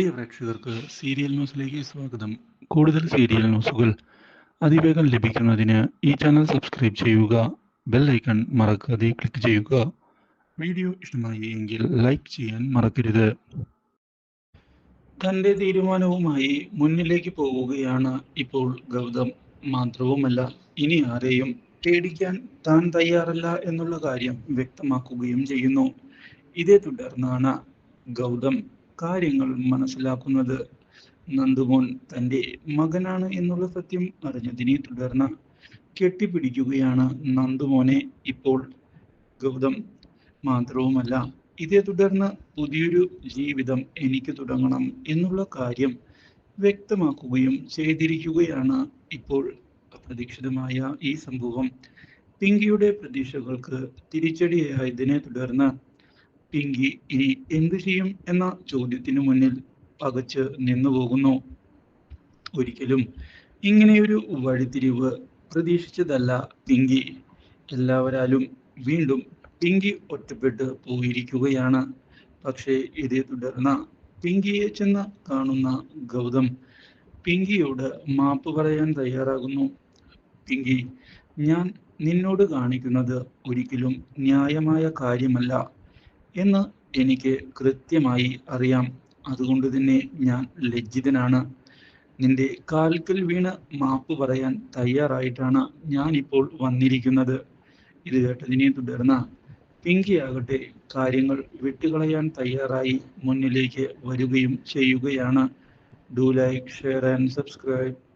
പ്രിയ പ്രേക്ഷകർക്ക് സീരിയൽ ന്യൂസിലേക്ക് സ്വാഗതം. കൂടുതൽ സീരിയൽ ന്യൂസുകൾ അതിവേഗം ലഭിക്കുന്നതിന് ഈ ചാനൽ സബ്സ്ക്രൈബ് ചെയ്യുക ബെൽ ഐക്കൺ മറക്കാതെ ക്ലിക്ക് ചെയ്യുക. വീഡിയോ ഇഷ്ടമായി എങ്കിൽ ലൈക്ക് ചെയ്യാൻ മറക്കരുത്. തന്റെ തീരുമാനവുമായി മുന്നിലേക്ക് പോവുകയാണ് ഇപ്പോൾ ഗൗതം. മാത്രവുമല്ല ഇനി ആരെയും പേടിക്കാൻ താൻ തയ്യാറല്ല എന്നുള്ള കാര്യം വ്യക്തമാക്കുകയും ചെയ്യുന്നു. ഇതേ തുടർന്നാണ് ഗൗതം കാര്യങ്ങൾ മനസ്സിലാക്കുന്നത് നന്ദുമോൻ തന്റെ മകനാണ് എന്നുള്ള സത്യം അറിഞ്ഞതിനെ തുടർന്ന് കെട്ടിപ്പിടിക്കുകയാണ് നന്ദുമോനെ. ഇപ്പോൾ ഗൗതം മാത്രവുമല്ല ഇതേ തുടർന്ന് പുതിയൊരു ജീവിതം എനിക്ക് തുടങ്ങണം എന്നുള്ള കാര്യം വ്യക്തമാക്കുകയും ചെയ്തിരിക്കുകയാണ് ഇപ്പോൾ അപ്രതീക്ഷിതമായ ഈ സംഭവം. പിങ്കിയുടെ പ്രതീക്ഷകൾക്ക് തിരിച്ചടിയായതിനെ തുടർന്ന് പിങ്കി ഇനി എന്തു ചെയ്യും എന്ന ചോദ്യത്തിന് മുന്നിൽ പകച്ച് നിന്നു പോകുന്നു. ഒരിക്കലും ഇങ്ങനെയൊരു വഴിത്തിരിവ് പ്രതീക്ഷിച്ചതല്ല പിങ്കി. എല്ലാവരാലും വീണ്ടും പിങ്കി ഒറ്റപ്പെട്ട് പോയിരിക്കുകയാണ്. പക്ഷേ ഇതേ തുടർന്ന് പിങ്കിയെ ചെന്ന് കാണുന്ന ഗൗതം പിങ്കിയോട് മാപ്പ് പറയാൻ തയ്യാറാകുന്നു. പിങ്കി ഞാൻ നിന്നോട് കാണിക്കുന്നത് ഒരിക്കലും ന്യായമായ കാര്യമല്ല. എന്ന് എനിക്ക് കൃത്യമായി അറിയാം. അതുകൊണ്ട് തന്നെ ഞാൻ ലജ്ജിതനാണ്. നിന്റെ കാൽക്കൽ വീണ് മാപ്പ് പറയാൻ തയ്യാറായിട്ടാണ് ഞാൻ ഇപ്പോൾ വന്നിരിക്കുന്നത്. ഇത് കേട്ടതിനെ തുടർന്ന് പിങ്കിയാകട്ടെ കാര്യങ്ങൾ വിട്ടുകളയാൻ തയ്യാറായി മുന്നിലേക്ക് വരികയും ചെയ്യുകയാണ്. Do like share and subscribe